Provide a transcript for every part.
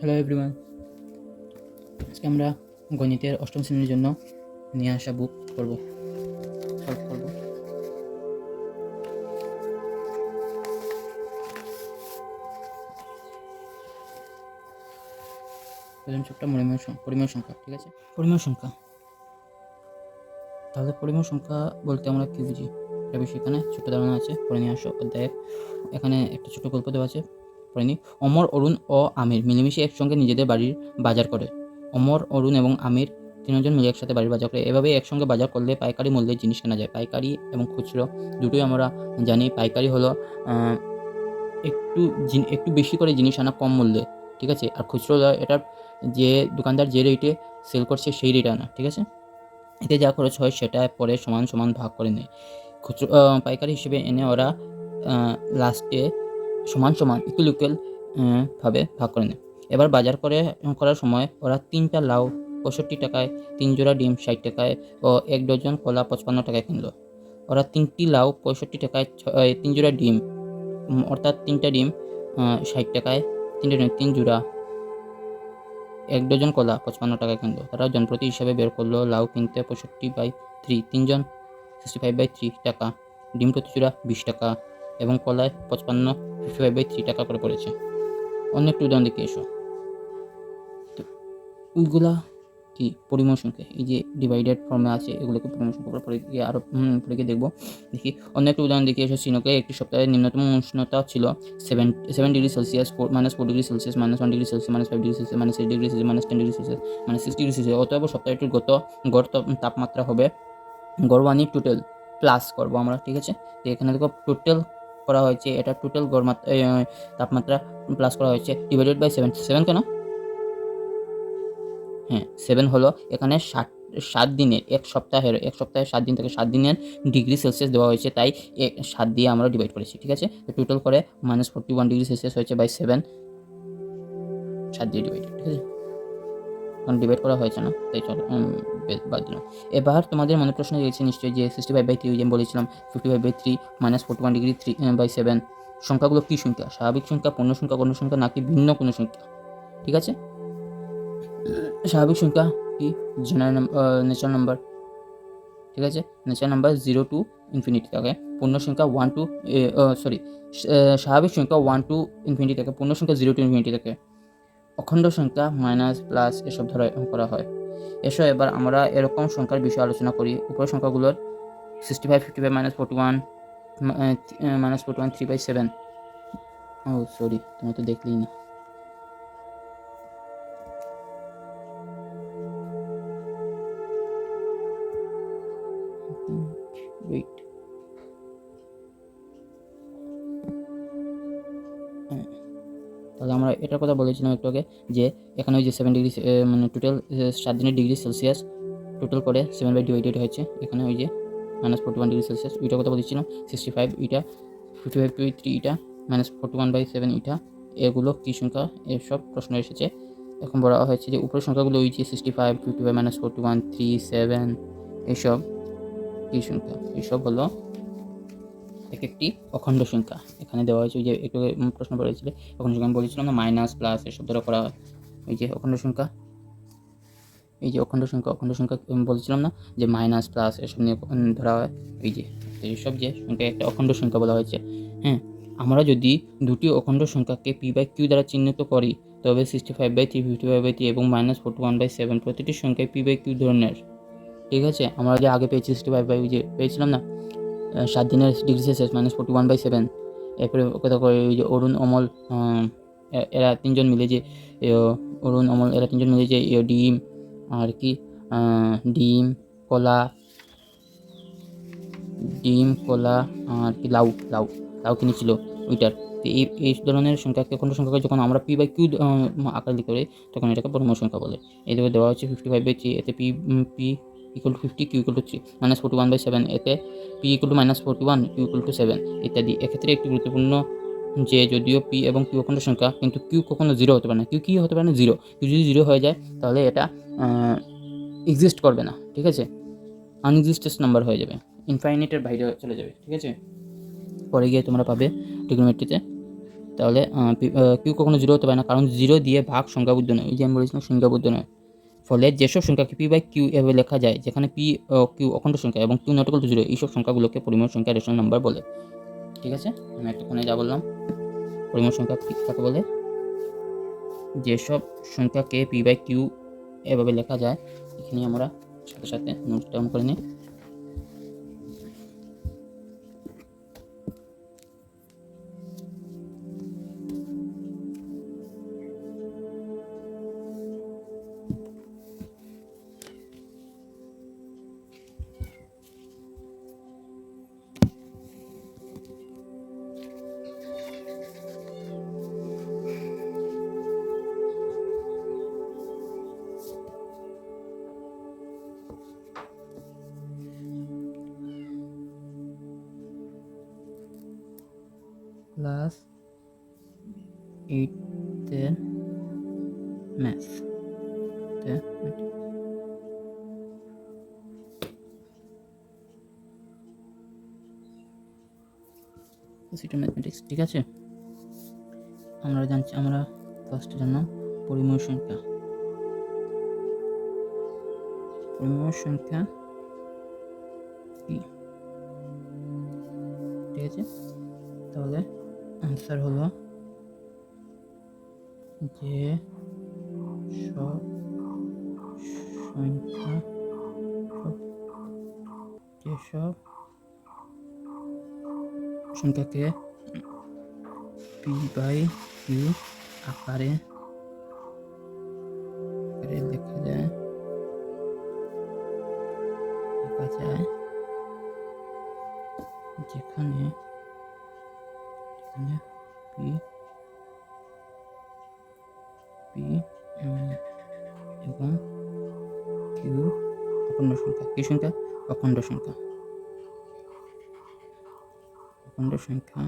Hello everyone আজকে আমরা গণিতের অষ্টম শ্রেণির জন্য নিয়ে আসা বুক করব। সলভ করব। প্রথম চ্যাপ্টার পরিমেয় পরিমেয় সংখ্যা, ঠিক আছে? পরিমেয় সংখ্যা। তাহলে পরিমেয় সংখ্যা বলতে আমরা কি বুঝি? এটা বিষয় এখানে ছোট ধারণা আছে পরে নিয়ে আসো। এখানে একটা ছোট গল্প দেওয়া আছে। পড়েনি অমর, অরুণ ও আমির মিলেমিশে একসঙ্গে নিজেদের বাড়ির বাজার করে। অমর, অরুণ এবং আমির তিনজন মিলে একসাথে বাড়ির বাজার করে। এভাবে একসঙ্গে বাজার করলে পাইকারি মূল্যে জিনিস কেনা যায়। পাইকারি এবং খুচরো দুটোই আমরা জানি। পাইকারি হলো একটু একটু বেশি করে জিনিস আনা কম মূল্যে, ঠিক আছে? আর খুচরো এটার যে দোকানদার যে রেটে সেল করছে সেই রেটে আনা, ঠিক আছে? এতে যা খরচ হয় সেটা পরে সমান সমান ভাগ করে নেয়। খুচরো পাইকারি হিসেবে এনে ওরা লাস্টে সমান সমান ইকুয়াল ভাবে ভাগ করে নেয় এবার বাজার করে করার সময় ওরা তিনটা লাউ পঁয়ষট্টি টাকায়, তিন জোড়া ডিম ষাট টাকায় ও এক ডজন কলা পঁচপান্ন টাকায় কিনলো। ওরা তিনটি লাউ পঁয়ষট্টি টাকায় তিন জোড়া ডিম অর্থাৎ তিনটা ডিম ষাট টাকায় তিনটা ডিম তিন জোড়া, এক ডজন কলা পঁচপান্ন টাকায় কিনলো। তারা জনপ্রতি হিসাবে বের করল লাউ কিনতে পঁয়ষট্টি বাই থ্রি তিনজন সিক্সটি ফাইভ বাই থ্রি টাকা, ডিম প্রতি জোড়া বিশ টাকা এবং কলায় পঁচপান্ন ফিফটি ফাইভ বাই থ্রি টাকা করে পড়েছে। অন্য একটু উদাহরণ দেখে এসো। তো ওইগুলা কি পরিমাণ সংখ্যা? এই যে ডিভাইডেড ফর্মে আছে, এগুলোকে পরিমাণ সংখ্যা পরে গিয়ে আরও পরে গিয়ে দেখব। দেখি অন্য একটা উদাহরণ দেখে এসো। শ্রীনকে একটি সপ্তাহে নিম্নতম উষ্ণতা ছিল seven seven degree Celsius four minus four degree Celsius minus one degree Celsius minus five degree Celsius minus eight degree Celsius minus ten degree Celsius minus six degree Celsius অতএব সপ্তাহটির গত গড় তাপমাত্রা হবে। গড় মানে টোটাল প্লাস করব আমরা, ঠিক আছে? তো এখানে দেখো টোটাল করা হয়েছে, এটা টোটাল গড় মাত্রা তাপমাত্রা প্লাস করা হয়েছে ডিভাইডেড বাই সেভেন সেভেন কেন? হ্যাঁ সেভেন হলো এখানে ষাট সাত দিনের, এক সপ্তাহের, এক সপ্তাহে সাত দিন থেকে সাত দিনের ডিগ্রি সেলসিয়াস দেওয়া হয়েছে, তাই সাত দিয়ে আমরা ডিভাইড করেছি, ঠিক আছে? তো টোটাল করে minus forty one degree Celsius হয়েছে বাই সেভেন সাত দিয়ে ডিভাইড ঠিক আছে? কারণ ডিভাইড করা হয়েছে না, তাই চলো বাদ দিলাম। এবার তোমাদের মনে প্রশ্ন রয়েছে নিশ্চয়ই যে সিক্সটি ফাইভ বাই থ্রি যে বলেছিলাম fifty five by three minus forty one degree three by seven সংখ্যাগুলো কী সংখ্যা? স্বাভাবিক সংখ্যা, পূর্ণ সংখ্যা, গণ্য সংখ্যা, নাকি ভিন্ন কোনো সংখ্যা? ঠিক আছে? স্বাভাবিক সংখ্যা কি? জেনারেল ন্যাচারাল নাম্বার ঠিক আছে? Natural number zero to infinity থাকে। পূর্ণ সংখ্যা ওয়ান টু সরি স্বাভাবিক সংখ্যা ওয়ান টু ইনফিনিটি থাকে। পূর্ণ সংখ্যা জিরো টু ইনফিনিটি থাকে। অখণ্ড সংখ্যা মাইনাস প্লাস এসব ধরে করা হয়। এসো এবার আমরা এরকম সংখ্যার বিষয়ে আলোচনা করি। উপর সংখ্যাগুলোর sixty five fifty five minus forty one minus forty one three by seven O sorry তোমার তো দেখলেই না। আমরা এটার কথা বলেছিলাম একটু আগে যে এখানে ওই যে সেভেন ডিগ্রি মানে টোটাল সাত দিনের ডিগ্রি সেলসিয়াস টোটাল করে সেভেন বাই ডিভাইডেড হয়েছে। এখানে ওই যে minus forty one degree Celsius ওইটার কথা বলেছিলাম সিক্সটি ফাইভ ইটা fifty five two three eta minus forty one by seven ইটা, এগুলো কী সংখ্যা? এসব প্রশ্ন এসেছে। এখন বলা হয়েছে যে উপরের সংখ্যাগুলো ওই যে sixty five fifty five minus forty one three seven এইসব কী সংখ্যা? এইসব হলো এক একটি অখণ্ড সংখ্যা। এখানে দেওয়া হয়েছে যে একটু প্রশ্ন পড়েছিল অখণ্ড সংখ্যা আমি বলেছিলাম না মাইনাস প্লাস এসব দ্বারা করা হয়। ওই যে অখণ্ড সংখ্যা। এই যে অখণ্ড সংখ্যা অখণ্ড সংখ্যা বলেছিলাম না যে মাইনাস প্লাস এসব নিয়ে ধরা হয়। এই যে এইসব যে সংখ্যা একটা অখণ্ড সংখ্যা বলা হয়েছে। হ্যাঁ আমরা যদি দুটি অখণ্ড সংখ্যাকে পি বাই কিউ দ্বারা চিহ্নিত করি, তবে sixty five by three fifty five by three এবং minus forty one by seven প্রতিটি সংখ্যায় পি বাই কিউ ধরনের। ঠিক আছে, আমরা যে আগে পেয়েছি সিক্সটি ফাইভ বাই যে পেয়েছিলাম না সাত দিনের degree Celsius minus forty one by seven এরপরে কথা করে ওই যে অরুণ, অমল এরা তিনজন মিলে যে অরুণ, অমল, এরা তিনজন মিলে যে ডিম, আর কি ডিম, কলা ডিম, কলা, আর কি, লাউ লাউ লাউ কিনেছিল ওইটার। তো এই এই ধরনের সংখ্যাকে কোনো সংখ্যাকে যখন আমরা পি বাই কিউ আকার লিখতে পারি তখন এটাকে পরম সংখ্যা বলে। এই দেওয়া হচ্ছে ফিফটি ফাইভ বাই থ্রি এতে P P equal to fifty Q equal to three minus forty one by seven এতে P equal to minus forty one Q equal to seven ইত্যাদি। এক্ষেত্রে একটি গুরুত্বপূর্ণ যে যদিও পি এবং কিউ অখণ্ড সংখ্যা, কিন্তু কিউ কখনো জিরো হতে পারে না। কিউ কি হতে পারে না? জিরো কিউ যদি জিরো হয়ে যায়, তাহলে এটা এক্সিস্ট করবে না, ঠিক আছে? আনএক্সিস্টেন্স নাম্বার হয়ে যাবে। ইনফাইনিটের বাইরে চলে যাবে, ঠিক আছে? পরে গিয়ে তোমরা পাবে ট্রিগোনোমেট্রিতে তাহলে কিউ কখনো জিরো হতে পারে না, কারণ জিরো দিয়ে ভাগ সংখ্যাবদ্ধ নয়। ওই যে আমি বলেছিলাম, সংখ্যাবদ্ধ নয়। ফলে যেসব সংখ্যাকে পি বাই কিউ এভাবে লেখা যায়, যেখানে পি কিউ অখণ্ড সংখ্যা এবং কিউ নটকল জিরো এইসব সংখ্যাগুলোকে পরিমাণ সংখ্যা রেশন নাম্বার বলে। ঠিক আছে? আমি একটা ফোনে যা বললাম। পরিমাণ সংখ্যা কি, কাকে বলে? যেসব সংখ্যাকে পি বাই কিউ এভাবে লেখা যায় এখানে আমরা সাথে সাথে নোট ডাউন করে নিই। ম্যাথমেটিক্স ঠিক আছে? আমরা জানছি, আমরা ফার্স্ট জানলাম পরিমেয় সংখ্যা। পরিমেয় সংখ্যা কি? ঠিক আছে? তাহলে আনসার হলো যে সব সংখ্যা যেসব সংখ্যাকে পি বাই কিউ আকারে আকারে লেখা যায়। লেখা যায় যেখানে এখানে পি পি এবং কিউ অখণ্ড সংখ্যা। কি সংখ্যা অখণ্ড সংখ্যা। অখণ্ড সংখ্যা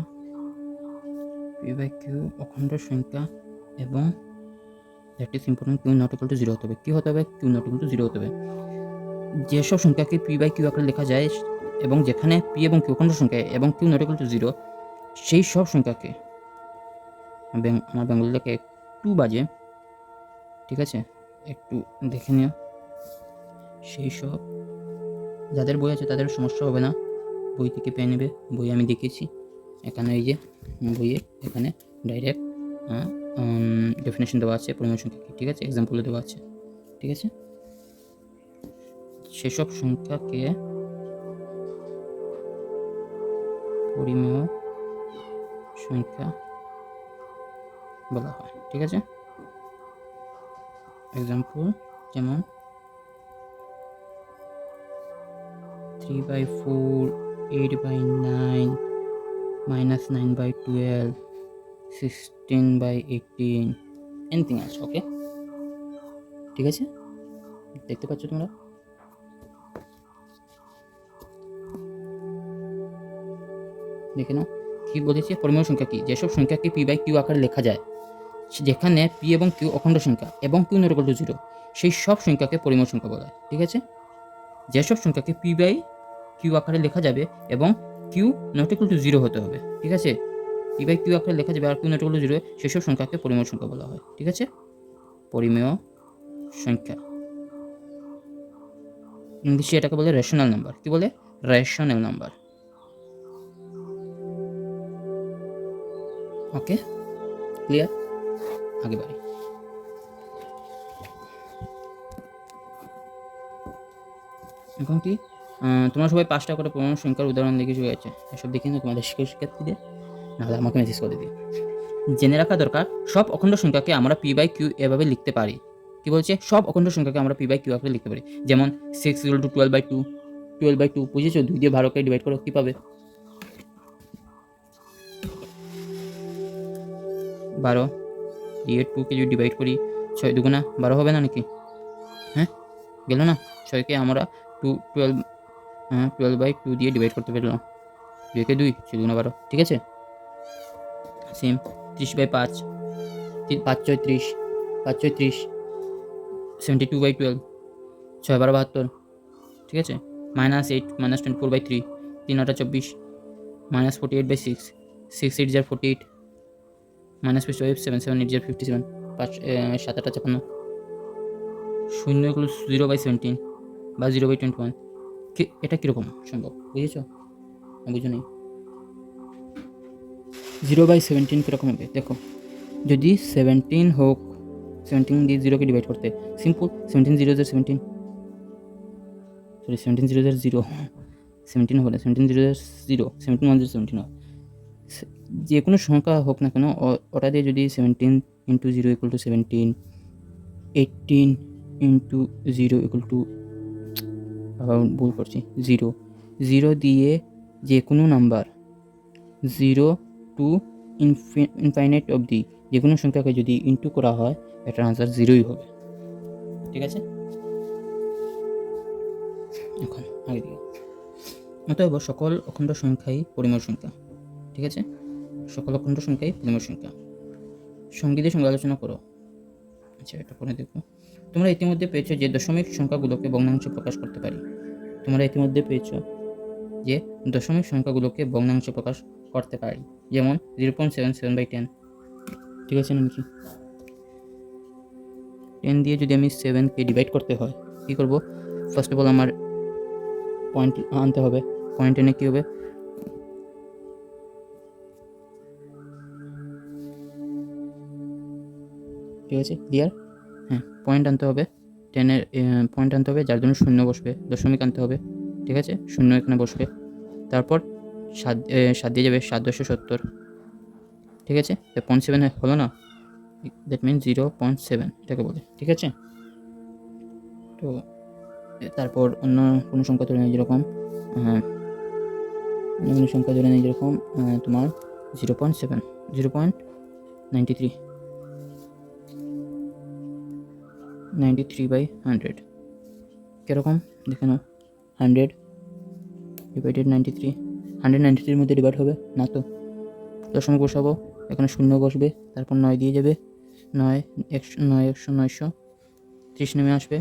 পি বাই কিউ অখণ্ড সংখ্যা এবং that is important Q not equal to zero হতে হবে। কী হতে হবে Q not equal to zero হতে হবে। যেসব সংখ্যাকে পি বাই কিউ আকারে লেখা যায়, এবং যেখানে পি এবং কিউ অখণ্ড সংখ্যা এবং Q not equal to zero সেই সব সংখ্যাকে আমার বেঙ্গলি লেখা একটু বাজে, ঠিক আছে? একটু দেখে নিও। সেই সব যাদের বই আছে তাদের সমস্যা হবে না। বই থেকে পেয়ে নেবে। বই আমি দেখিয়েছি এখানে এই যে বইয়ে এখানে ডাইরেক্ট ডেফিনেশন দেওয়া আছে পরিমাণ সংখ্যা ঠিক আছে? এক্সাম্পলও দেওয়া আছে, ঠিক আছে? সেসব সংখ্যাকে পরিমেয় সংখ্যা বলা হয়, ঠিক আছে? এক্সাম্পল যেমন three by four eight by nine minus nine by twelve sixteen by eighteen anything আছে ওকে ঠিক আছে? দেখতে পাচ্ছ তোমরা? দেখে নাও। কি বলেছে? পরিমাণ সংখ্যা কি? যেসব সংখ্যাকে পি বাই কিউ আকারে লেখা যায়, যেখানে পি এবং কিউ অখণ্ড সংখ্যা এবং কিউ নট টু জিরো সেই সব সংখ্যাকে পরিমাণ সংখ্যা বলা হয়। ঠিক আছে? যেসব সংখ্যাকে পি বাই কিউ আকারে লেখা যাবে এবং Q not equal to zero হতে হবে, ঠিক আছে? পি বাই কিউ আকারে লেখা যাবে আর Q not equal to zero সেসব সংখ্যাকে পরিমেয় সংখ্যা বলা হয়, ঠিক আছে? পরিমেয় সংখ্যা। ইংলিশে এটাকে বলে রেশনাল নাম্বার কি বলে? রেশনাল নাম্বার ওকে ক্লিয়ার আগে বাড়ি। এখন কি? তোমরা সবাই পাঁচটা করে পূর্ণ সংখ্যার উদাহরণ দেখে চলে গেছে এসব দেখে না তোমাদের শিক্ষক শিক্ষার্থীদের নাহলে আমাকে মেসেজ করে দিও জেনে রাখা দরকার, সব অখণ্ড সংখ্যাকে আমরা পি বাই কিউ এভাবে লিখতে পারি। কি বলছে? সব অখণ্ড সংখ্যাকে আমরা পি বাই কিউ আকারে লিখতে পারি। যেমন six equal to twelve by two twelve by two বুঝেছ? দুই দিয়ে বারোকে ডিভাইড করো, কী পাবে? বারো। দিয়ে টুকে যদি ডিভাইড করি, ছয় দুগুণা বারো হবে না নাকি? হ্যাঁ? গেল না? ছয়কে আমরা টু টুয়েলভ হ্যাঁ টুয়েলভ বাই টু দিয়ে ডিভাইড করতে পারলাম। দুইকে দুই দুগুণা বারো, ঠিক আছে? সেম ত্রিশ বাই পাঁচ পাঁচ ছয় ত্রিশ, পাঁচ ছয় ত্রিশ সেভেন্টি টু বাই টুয়েলভ ছয় বারো বাহাত্তর, ঠিক আছে? Minus eight minus twenty four by three তিন আটা চব্বিশ minus forty eight by six six eight যার forty eight minus fifty five seven seven eight zero fifty seven পাঁচ সাত আটটা ছাপান্ন, শূন্য জিরো বাই সেভেন্টিন বা জিরো বাই টোয়েন্টি ওয়ান এটা কীরকম? সম্ভব, বুঝেছ? বুঝো নেই? জিরো বাই সেভেন্টিন কীরকম হবে? দেখো, যদি সেভেন্টিন হোক সেভেন্টিন দিয়ে জিরোকে ডিভাইড করতে simple seventeen zero zero seventeen sorry seventeen zero zero zero seventeen হবে না seventeen zero zero seventeen one zero seventeen হয়। যে কোনো সংখ্যা হোক না কেন ওটা দিয়ে যদি seventeen into zero equal to seventeen eighteen into zero equal to ভুল করছি জিরো জিরো দিয়ে যে কোনো নাম্বার জিরো টু ইনফাইনাইট অবধি যে কোনো সংখ্যাকে যদি ইন্টু করা হয়, এটার আনসার জিরোই হবে। ঠিক আছে? এখন আগে দিকে। অতএব সকল অখণ্ড সংখ্যাই পরিমেয় সংখ্যা। ঠিক আছে? সকল অখণ্ড সংখ্যাই পরিমেয় সংখ্যা। সঙ্গীতের সঙ্গে আলোচনা করো। আচ্ছা এটা পরে দেখো। তোমরা ইতিমধ্যে পেয়েছ যে দশমিক সংখ্যাগুলোকে ভগ্নাংশে প্রকাশ করতে পারি। তোমরা ইতিমধ্যে পেয়েছ যে দশমিক সংখ্যাগুলোকে ভগ্নাংশে প্রকাশ করতে পারি। যেমন zero point seven seven by ten ঠিক আছে নাকি? টেন দিয়ে যদি আমি সেভেনকে ডিভাইড করতে হয়, কী করব? ফার্স্ট অফ অল আমার পয়েন্ট আনতে হবে। পয়েন্ট এনে কী হবে? ঠিক আছে ক্লিয়ার হ্যাঁ পয়েন্ট আনতে হবে। টেনের পয়েন্ট আনতে হবে যার জন্য শূন্য বসবে। দশমিক আনতে হবে ঠিক আছে? শূন্য এখানে বসবে। তারপর সাত সাত দিয়ে যাবে সাত দশে সত্তর ঠিক আছে? পয়েন্ট সেভেন হলো না? That mean zero point seven এটাকে বলে ঠিক আছে? তো তারপর অন্য কোনো সংখ্যা ধরে নিই যেরকম আহ, অন্য কোনো সংখ্যা ধরে নিই যেরকম তোমার zero point seven zero point ninety three ninety three by hundred কীরকম? দেখে নাও। Hundred divided ninety three hundred ninety থ্রির মধ্যে ডিভাইড হবে না তো? দশমিক বসাবো, এখানে শূন্য বসবে, তারপর নয় দিয়ে যাবে। নয় একশো নয় একশো, নয়শো। ত্রিশ নেমে আসবে।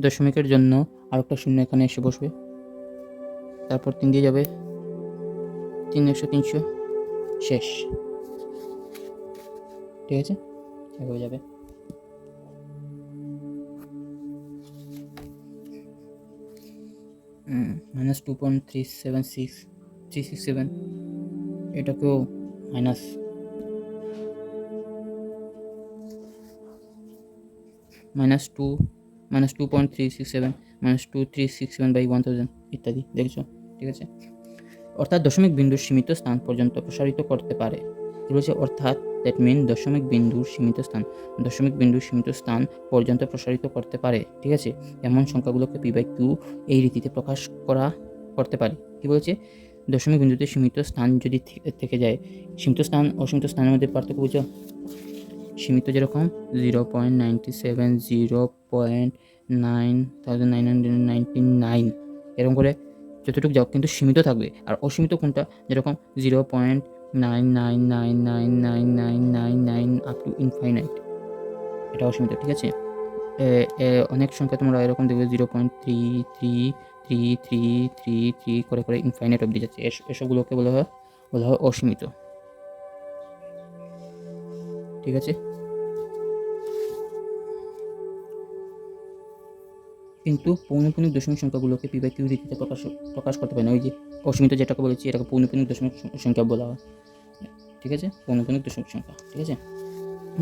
দশমিকের জন্য আর একটা শূন্য এখানে এসে বসবে। তারপর তিন দিয়ে যাবে। তিন একশো, তিনশো। শেষ। ঠিক আছে? এভাবে যাবে। Minus two point three seven six three six seven এটাকেও minus minus two minus two point three six seven minus two three six seven by one thousand ইত্যাদি, দেখছ? ঠিক আছে? অর্থাৎ দশমিক বিন্দুর সীমিত স্থান পর্যন্ত প্রসারিত করতে পারে। অর্থাৎ দ্যাট মিন দশমিক বিন্দুর সীমিত স্থান। দশমিক বিন্দুর সীমিত স্থান পর্যন্ত প্রসারিত করতে পারে, ঠিক আছে? এমন সংখ্যাগুলোকে পি বাই কিউ এই রীতিতে প্রকাশ করা, করতে পারে। কি বলছে? দশমিক বিন্দুতে সীমিত স্থান যদি থেকে যায়, সীমিত স্থান, অসীমিত স্থানের মধ্যে পার্থক্য বুঝো। সীমিত যেরকম zero point ninety seven zero point nine thousand nine hundred ninety nine এরকম করে। যতটুকু যাও, কিন্তু সীমিত থাকবে। আর অসীমিত কোনটা? যেরকম zero point 999999999 up to infinite এটা অসীমিত, ঠিক আছে? অনেক সংখ্যা তোমরা এরকম দেখবে zero point three three three three three three করে করে ইনফাইনাইট অবধি যাচ্ছে। এসবগুলোকে বলা হয় বলা হয় অসীমিত। ঠিক আছে? কিন্তু পৌনপুনিক দশমিক সংখ্যাগুলোকে পি বাই কিউ রীতিতে প্রকাশ প্রকাশ করতে পারে না। ওই যে অসীমিত যেটাকে বলেছি, এটাকে পৌনপুনিক দশমিক সংখ্যা বলা হয়। ঠিক আছে? পৌনপুনিক দশমিক সংখ্যা। ঠিক আছে?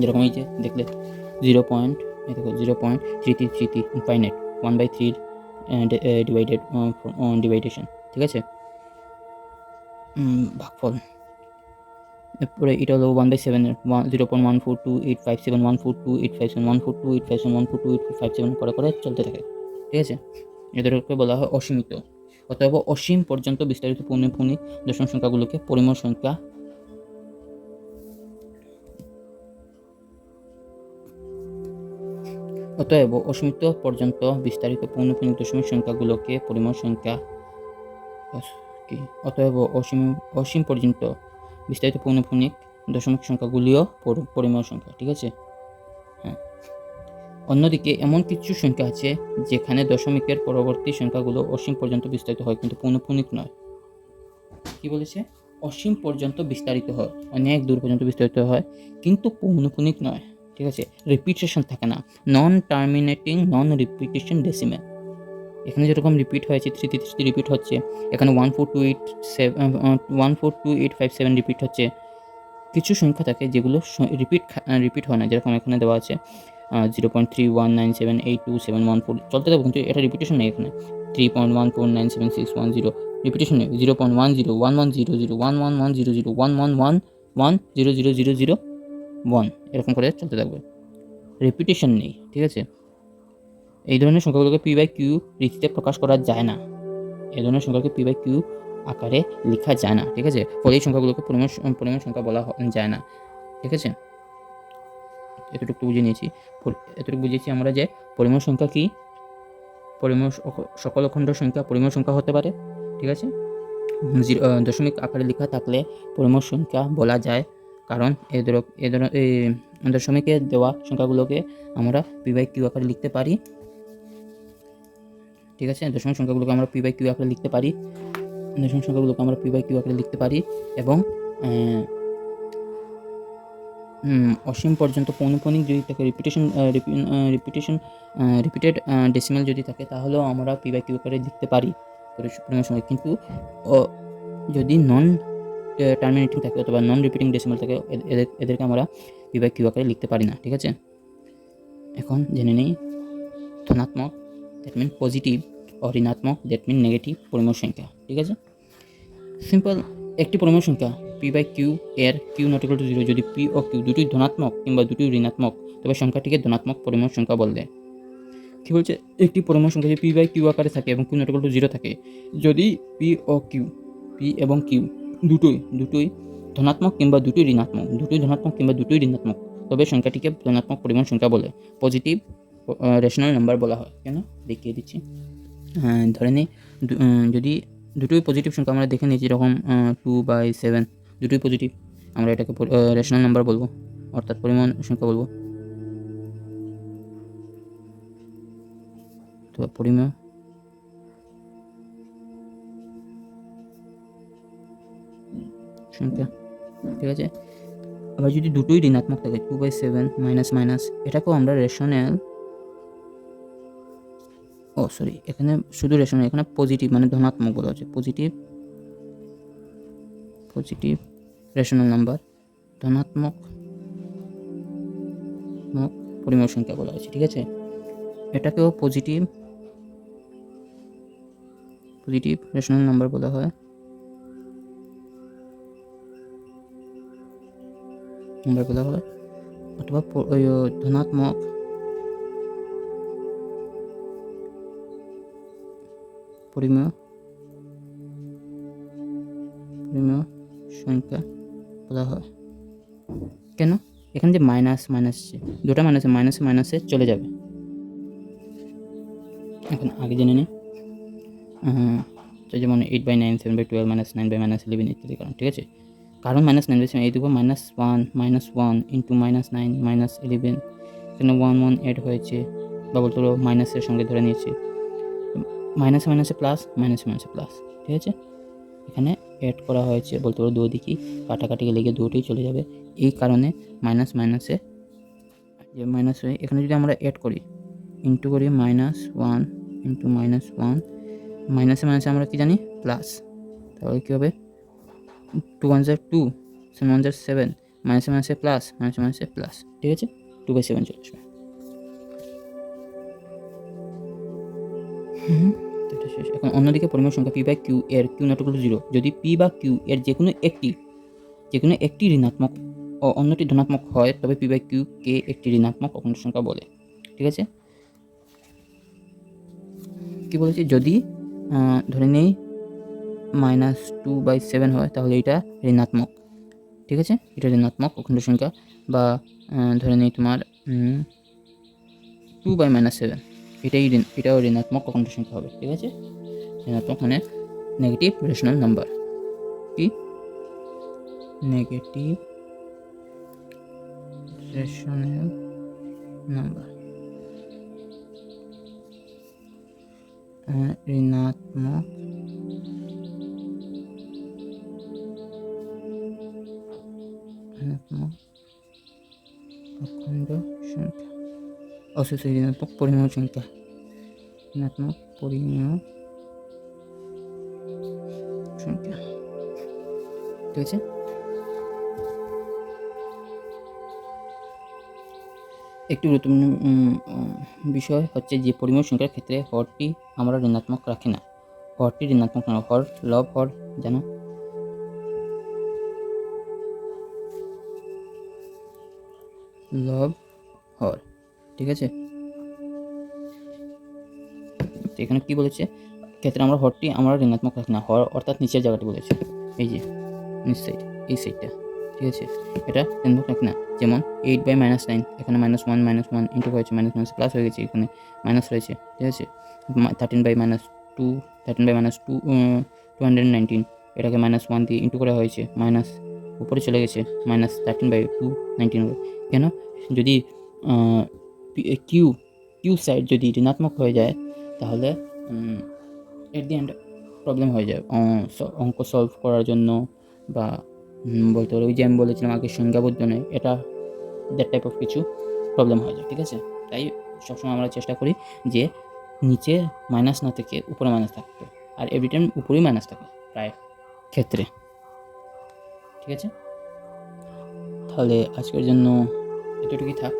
যেরকম এই যে দেখলে, জিরো পয়েন্ট দেখো, zero point three three three three infinite, one by থ্রির ডিভাইডেড ডিভাইডেশন। ঠিক আছে? ভাগফল। এরপরে এটা হলো ওয়ান বাই সেভেনের one zero point one four two eight five seven, one four two eight five seven, one four two eight five seven, one four two eight five seven করে করে চলতে থাকে। ঠিক আছে? এদেরকে বলা হয় অসীমিত। অতএব অসীম পর্যন্ত বিস্তারিত পৌনঃপুনিক দশম সংখ্যাগুলোকে পরিমেয় সংখ্যা অতএব অসীমিত পর্যন্ত বিস্তারিত পৌনঃপুনিক দশমিক সংখ্যাগুলোকে পরিমেয় সংখ্যা অতএব অসীম অসীম পর্যন্ত বিস্তারিত পৌনঃপুনিক দশমিক সংখ্যাগুলিও পরি- পরিমেয় সংখ্যা, ঠিক আছে? হ্যাঁ। অন্যদিকে এমন কিছু সংখ্যা আছে যেখানে দশমিকের পরবর্তী সংখ্যাগুলো অসীম পর্যন্ত বিস্তারিত হয়, কিন্তু পৌনঃপুনিক নয়। কি বলেছে? অসীম পর্যন্ত বিস্তারিত হয়, অনেক দূর পর্যন্ত বিস্তারিত হয়, কিন্তু পৌনপুনিক নয়। ঠিক আছে? রিপিটেশন থাকে না। Non terminating non repetition decimal এখানে যেরকম রিপিট হয়েছে থ্রি থ্রি থ্রি রিপিট হচ্ছে, এখানে one four two eight seven one four two eight five seven repeat হচ্ছে। কিছু সংখ্যা থাকে যেগুলো রিপিট রিপিট হয় না, যেরকম এখানে দেওয়া আছে। Zero point three one nine seven eight two seven one four চলতে থাকবে কিন্তু এটা রিপিটেশন নেই এখানে। Three point one four nine seven six one zero repetition নেই। Zero point one zero one one zero zero one one one zero zero one one one one zero zero zero zero one এরকম করে চলতে থাকবে। Repetition নেই, ঠিক আছে? এই ধরনের সংখ্যাগুলোকে পি বাই কিউ রীতিতে প্রকাশ করা যায় না। এই ধরনের সংখ্যাকে পি বাই কিউ আকারে লেখা যায় না, ঠিক আছে? ফলে এই সংখ্যাগুলোকে পরিমাণ পরিমাণ সংখ্যা বলা যায় না, ঠিক আছে? এতটুকু বুঝে নিয়েছি। এতটুকু বুঝেছি আমরা যে পরিমাণ সংখ্যা কি? পরিমাণ সকল অখণ্ড সংখ্যা পরিমাণ সংখ্যা হতে পারে, ঠিক আছে? দশমিক আকারে লেখা থাকলে পরিমাণ সংখ্যা বলা যায়, কারণ এই ধর এই ধর এই দশমিকে দেওয়া সংখ্যাগুলোকে আমরা পি বাই কিউ আকারে লিখতে পারি, ঠিক আছে? দশমিক সংখ্যাগুলোকে আমরা পি বাই কিউ আকারে লিখতে পারি, দশমিক সংখ্যাগুলোকে আমরা পি বাই কিউ আকারে লিখতে পারি এবং অসীম পর্যন্ত পৌনপনিক যদি থাকে রিপিটেশন রিপিটেশন রিপিটেড ডেসিমেল যদি থাকে, তাহলেও আমরা পি বাই কিউ করে লিখতে পারি পরি- পরিমাণ সংখ্যা কিন্তু যদি নন টার্মিনেটিং থাকে অথবা নন রিপিটিং ডেসিমাল থাকে এদের, এদেরকে আমরা পি বাই কিউ আকারে লিখতে পারি না, ঠিক আছে? এখন জেনে নেই, ধনাত্মক দ্যাট মিন পজিটিভ ও ঋণাত্মক দ্যাট মিন নেগেটিভ পরিমাণ সংখ্যা, ঠিক আছে? সিম্পল একটি পরিমাণ সংখ্যা পি বাই কিউ এর কিউ নট টু জিরো যদি পি ও কিউ দুটোই ধনাত্মক কিংবা দুটোই ঋণাত্মক, তবে সংখ্যাটিকে ধনাত্মক পরিমাণ সংখ্যা বলবে কি বলছে? একটি পরিমাণ সংখ্যা যদি পি বাই কিউ আকারে থাকে এবং কিউ নট টু জিরো থাকে, যদি পি ও কিউ পি এবং কিউ দুটোই দুটোই ধনাত্মক কিংবা দুটোই ঋণাত্মক, দুটোই ধনাত্মক কিংবা দুটোই ঋণাত্মক, তবে সংখ্যাটিকে ধনাত্মক পরিমাণ সংখ্যা বলে। পজিটিভ রেশনাল নাম্বার বলা হয়। কেন? দেখিয়ে দিচ্ছি। ধরে নিই যদি দুটোই পজিটিভ সংখ্যা আমরা দেখে নিই, যেরকম টু বাই সেভেন দুটোই পজিটিভ আমরা এটাকে রেশনাল নাম্বার বলব, অর্থাৎ পরিমাণ সংখ্যা বলব। তো পরিমাণ সংখ্যা, ঠিক আছে? আবার যদি দুটোই ঋণাত্মক থাকে two by seven minus minus এটাকেও আমরা রেশনাল ও সরি এখানে শুধু রেশনাল এখানে পজিটিভ মানে ধনাত্মক বলা হচ্ছে। পজিটিভ পজিটিভ রেশনাল নাম্বার ধনাত্মক, মক পরিমাণ সংখ্যা বলা হচ্ছে ঠিক আছে? এটাকেও পজিটিভ পজিটিভ রেশনাল নাম্বার বলা হয়। নাম্বার বলা হয়। অথবা ধনাত্মক পরিমেয় পরিমেয় সংখ্যা বলা হয়। কেন? এখানে যে মাইনাস মাইনাস দুটা মাইনাসে মাইনাসে মাইনাসে চলে যাবে। এখন আগে জেনে নিই তো যেমন eight by nine seven by twelve minus nine by minus eleven ইত্যাদি কারণ, ঠিক আছে? কারণ minus nine by seven minus one minus one into minus nine minus eleven এখানে ওয়ান ওয়ান এড হয়েছে বা বলতে পারো মাইনাসের সঙ্গে ধরে নিয়েছি। মাইনাসে মাইনাসে প্লাস মাইনাসে মাইনাসে প্লাস ঠিক আছে? এখানে অ্যাড করা হয়েছে বলতে পারো দুদিকে কাটাকাটি লেগে দুটোই চলে যাবে। এই কারণে মাইনাস মাইনাসে যে মাইনাস হয়ে এখানে যদি আমরা অ্যাড করি ইন্টু করি minus one into minus one মাইনাসে মাইনাসে আমরা কি জানি? প্লাস তাহলে কী হবে? টু ওয়ান জার টু সেভেন ওয়ান সেভেন মাইনাসে মাইনাসে প্লাস মাইনাসে মাইনাসে প্লাস ঠিক আছে? টু বাই সেভেন চলে আসবে। হুম, শেষ। এখন অন্যদিকে পরিমাণ সংখ্যা পি বাই কিউ এর কিউ নট জিরো যদি পি বা কিউ এর যে কোনো একটি যে কোনো একটি ঋণাত্মক ও অন্যটি ধনাত্মক হয়, তবে পি বাই কিউ কে একটি ঋণাত্মক অখণ্ড সংখ্যা বলে। ঠিক আছে? কি বলেছি? যদি ধরে নেই মাইনাস টু বাই সেভেন হয়, তাহলে এটা ঋণাত্মক। ঠিক আছে? এটা ঋণাত্মক অখণ্ড সংখ্যা। বা ধরে নেই তোমার টু বাই মাইনাস সেভেন এটাই এটাও ঋণাত্মক সংখ্যা হবে, ঠিক আছে? ঋণাত্মক মানে নেগেটিভ রেশনাল নাম্বার কি? নেগেটিভ রেশনাল নাম্বার ঋণাত্মক অবশ্যই ঋণাত্মক পরিমেয় সংখ্যা ঋণাত্মক পরিমেয় সংখ্যা ঠিক আছে একটি গুরুত্বপূর্ণ বিষয় হচ্ছে যে পরিমেয় সংখ্যার ক্ষেত্রে হরটি আমরা ঋণাত্মক রাখি না। হরটি ঋণাত্মক হর, লব, হর, জানো? লব, হর। ঠিক আছে? এখানে কি বলেছে? ক্ষেত্রে আমরা হরটি আমরা ঋণাত্মক রাখি না, হর অর্থাৎ নিচের জায়গাটি বলেছে। এই যে, নিচ সাইড এই সাইডটা ঠিক আছে? এটা ঋণাত্মক রাখি না? যেমন এইট বাই মাইনাস নাইন এখানে minus one minus one into হয়েছে মাইনাস মাইনাস প্লাস হয়ে গেছে, এখানে মাইনাস রয়েছে, ঠিক আছে? Thirteen by minus two thirteen by minus two two hundred nineteen এটাকে মাইনাস ওয়ান দিয়ে ইন্টু করা হয়েছে মাইনাস উপরে চলে গেছে minus thirteen by two nineteen কেন? যদি কিউ কিউ সাইড যদি ঋণাত্মক হয়ে যায়, তাহলে এট দি এন্ড প্রবলেম হয়ে যায়। অঙ্ক সলভ করার জন্য বা বলতে পারো ওই যে আমি বলেছিলাম আগে সংজ্ঞাবোধনে এটা দ্যাট টাইপ অফ কিছু প্রবলেম হয়ে যায়, ঠিক আছে? তাই সবসময় আমরা চেষ্টা করি যে নিচে মাইনাস না থেকে উপরে মাইনাস থাকতে, আর এভরি টাইম উপরেই মাইনাস থাকে, প্রায় ক্ষেত্রে। ঠিক আছে? তাহলে আজকের জন্য এতটুকুই থাক।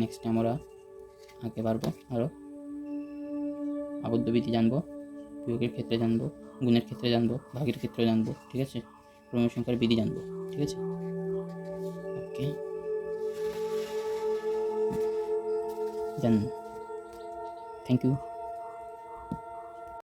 নেক্সট আমরা আঁকে পারব আরও আবদ্ধবিধি জানব বিয়োগের ক্ষেত্রে জানব, গুণের ক্ষেত্রে জানব, ভাগের ক্ষেত্রে জানব, ঠিক আছে? ক্রমের সংখ্যার বিধি জানব, ঠিক আছে? ওকে জান থ্যাংক ইউ